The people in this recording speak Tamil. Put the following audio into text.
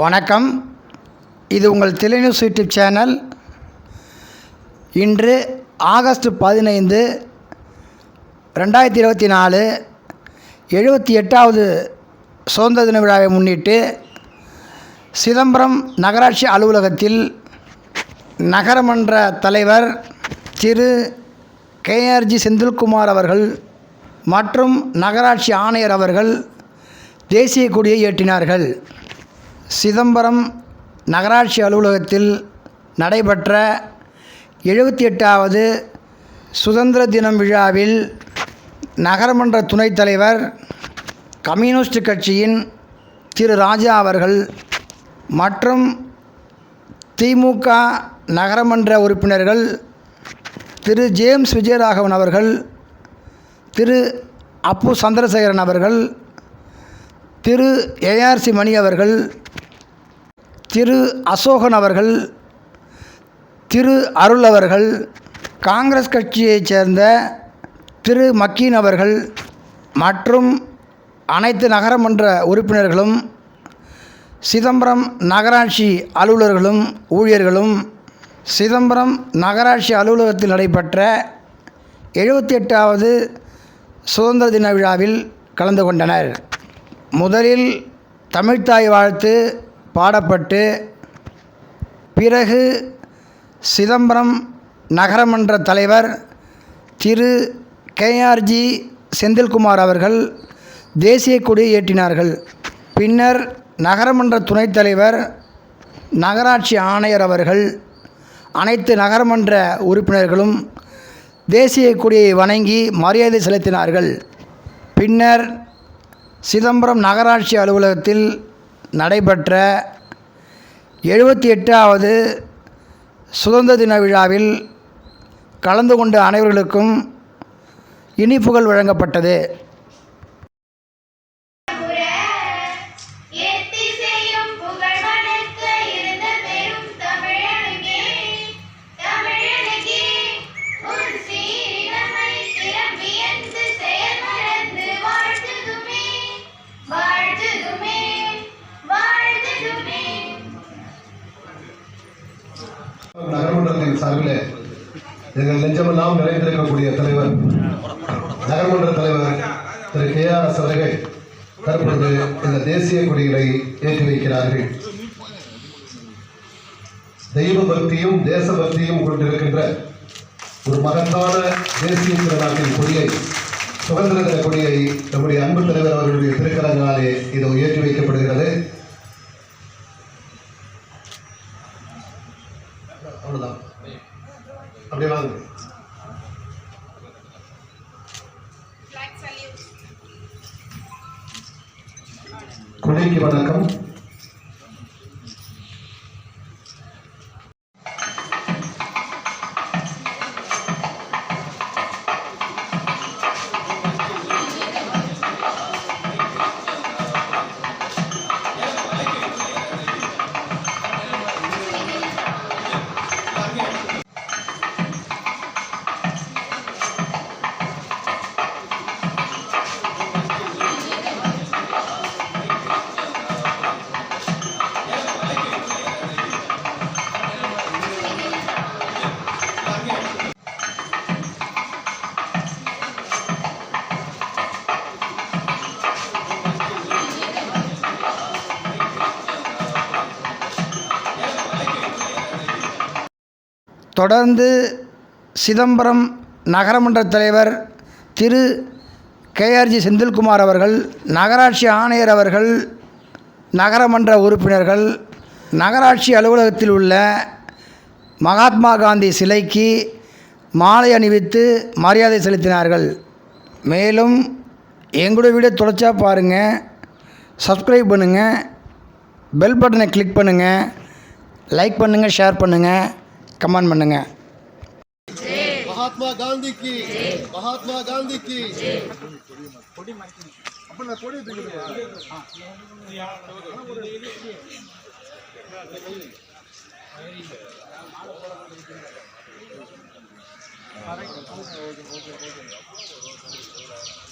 வணக்கம். இது உங்கள் நியூஸ் யூடியூப் சேனல் இன்று ஆகஸ்ட் பதினைந்து ரெண்டாயிரத்தி இருபத்தி நாலு எழுபத்தி எட்டாவது சுதந்திர தின விழாவை முன்னிட்டு சிதம்பரம் நகராட்சி அலுவலகத்தில் நகரமன்ற தலைவர் திரு. கேஆர்ஜி செந்தில்குமார் அவர்கள் மற்றும் நகராட்சி ஆணையர் அவர்கள் தேசிய கொடியை ஏற்றினார்கள். சிதம்பரம் நகராட்சி அலுவலகத்தில் நடைபெற்ற எழுபத்தி எட்டாவது சுதந்திர தினம் விழாவில் நகரமன்ற துணைத் தலைவர் கம்யூனிஸ்ட் கட்சியின் திரு ராஜா அவர்கள் மற்றும் திமுக நகரமன்ற உறுப்பினர்கள் திரு ஜேம்ஸ் விஜயராகவன் அவர்கள் திரு அப்பு சந்திரசேகரன் அவர்கள் திரு ஏஆர்சி மணி அவர்கள் திரு அசோகன் அவர்கள் திரு அருள் அவர்கள் காங்கிரஸ் கட்சியைச் சேர்ந்த திரு மக்கீன் அவர்கள் மற்றும் அனைத்து நகரமன்ற உறுப்பினர்களும் சிதம்பரம் நகராட்சி அலுவலர்களும் ஊழியர்களும் சிதம்பரம் நகராட்சி அலுவலகத்தில் நடைபெற்ற எழுபத்தி எட்டாவது சுதந்திர தின விழாவில் கலந்து கொண்டனர். முதலில் தமிழ்த்தாய் வாழ்த்து பாடப்பட்டு பிறகு சிதம்பரம் நகரமன்ற தலைவர் திரு கேஆர்ஜி செந்தில்குமார் அவர்கள் தேசிய கொடியை ஏற்றினார்கள். பின்னர் நகரமன்ற துணைத் தலைவர் நகராட்சி ஆணையர் அவர்கள் அனைத்து நகரமன்ற உறுப்பினர்களும் தேசிய கொடியை வணங்கி மரியாதை செலுத்தினார்கள். பின்னர் சிதம்பரம் நகராட்சி அலுவலகத்தில் நடைபெற்ற எழுபத்தி எட்டாவது சுதந்திர தின விழாவில் கலந்து கொண்ட அனைவர்களுக்கும் இனிப்புகள் வழங்கப்பட்டது. நகரமன்றத்தின் சார்பில் எங்கள் நெஞ்சமெல்லாம் நிறைந்திருக்கக்கூடிய தலைவர் நகர்மன்ற தலைவர் திரு கே ஆர் எஸ் அவர்கள் தற்பொழுது இந்த தேசிய கொடிகளை ஏற்றி வைக்கிறார்கள். தெய்வ பக்தியும் தேச பக்தியும் கொண்டிருக்கின்ற ஒரு மகத்தான தேசிய திருநாட்டின் கொடியை சுதந்திர தின கொடியை நம்முடைய அன்பு தலைவர் அவர்களுடைய திருக்கரங்களாலே இது ஏற்றி வைக்கப்படுகிறது. அவ்வளவுதான். அப்படியே வாங்க. கொடைக்கு வணக்கம். தொடர்ந்து சிதம்பரம் நகரமன்ற தலைவர் திரு கேஆர்ஜி செந்தில்குமார் அவர்கள் நகராட்சி ஆணையர் அவர்கள் நகரமன்ற உறுப்பினர்கள் நகராட்சி அலுவலகத்தில் உள்ள மகாத்மா காந்தி சிலைக்கு மாலை அணிவித்து மரியாதை செலுத்தினார்கள். மேலும் எங்களோட வீடியோ தொடர்ச்சா பாருங்கள் சப்ஸ்கிரைப் பண்ணுங்கள் பெல் பட்டனை கிளிக் பண்ணுங்கள் லைக் பண்ணுங்கள் ஷேர் பண்ணுங்கள் கமெண்ட் பண்ணுங்க மகாத்மா காந்திக்கு மகாத்மா காந்திக்கு Thank you.